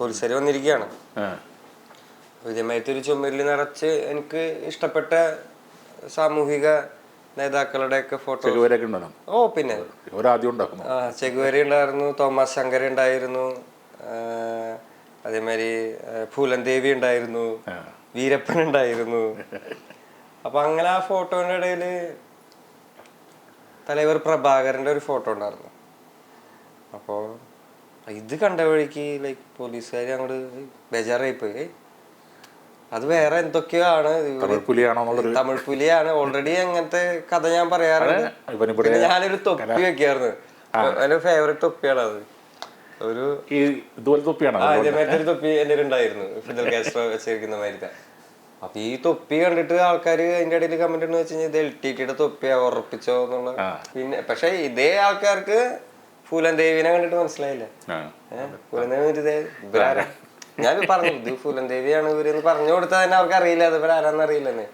പോലീസുകാർ വന്നിരിക്കുകയാണ്. ആ. ഇതേമാതിരത്തെ ഒരു ചുമരിൽ നിറച്ച് എനിക്ക് ഇഷ്ടപ്പെട്ട സാമൂഹിക നേതാക്കളുടെ ഒക്കെ ഫോട്ടോ ഓ പിന്നെ. ചെഗുവേരി ഉണ്ടായിരുന്നു തോമസ് ശങ്കര ഉണ്ടായിരുന്നു അതേമാതിരി ഫൂലൻ ദേവി ഉണ്ടായിരുന്നു. വീരപ്പൻ ഉണ്ടായിരുന്നു. അപ്പൊ അങ്ങനെ ആ ഫോട്ടോന്റെ ഇടയിൽ തലവർ പ്രഭാകരന്റെ ഒരു ഫോട്ടോ ഉണ്ടായിരുന്നു. അപ്പോ ഇത് കണ്ട വഴിക്ക് ലൈക്ക് പോലീസുകാർ അങ്ങോട്ട് ബേജാറായി പോയി അത് വേറെ എന്തൊക്കെയോ ആണ്. ഇവർ തമിഴ് പുലിയാണോ. ഓൾറെഡി അങ്ങനത്തെ കഥ ഞാൻ പറയാറുണ്ട്. ഞാനൊരു തൊപ്പി വെക്കായിരുന്നു. എന്റെ ഫേവറേറ്റ് തൊപ്പിയാണ് അത്. ഒരു ഇതുപോലെ തൊപ്പിയാണോ? തൊപ്പി എന്റെ ഉണ്ടായിരുന്നു. ഫിദൽ കാസ്ട്രോ വെച്ചിരിക്കുന്ന മാതിരി അപ്പൊ ഈ തൊപ്പി കണ്ടിട്ട് ആൾക്കാർ അതിന്റെ ഇടയിൽ കമന്റ് എന്ന് വെച്ച് കഴിഞ്ഞാൽ ഇത് എൽ ടി ടിയുടെ തൊപ്പിയാ ഉറപ്പിച്ചോ എന്നുള്ള പിന്നെ പക്ഷെ ഇതേ ആൾക്കാർക്ക് ഫൂലൻ ദേവിനെ കണ്ടിട്ട് മനസ്സിലായില്ല? ഫൂലൻ ദേവി ഇവരാരാ? ഞാൻ പറഞ്ഞു ഇത് ഫൂലൻ ദേവിയാണ് ഇവരെന്ന് പറഞ്ഞു കൊടുത്താൽ തന്നെ അവർക്ക് അറിയില്ല അത് ഇവരാരാന്ന് അറിയില്ലെന്ന്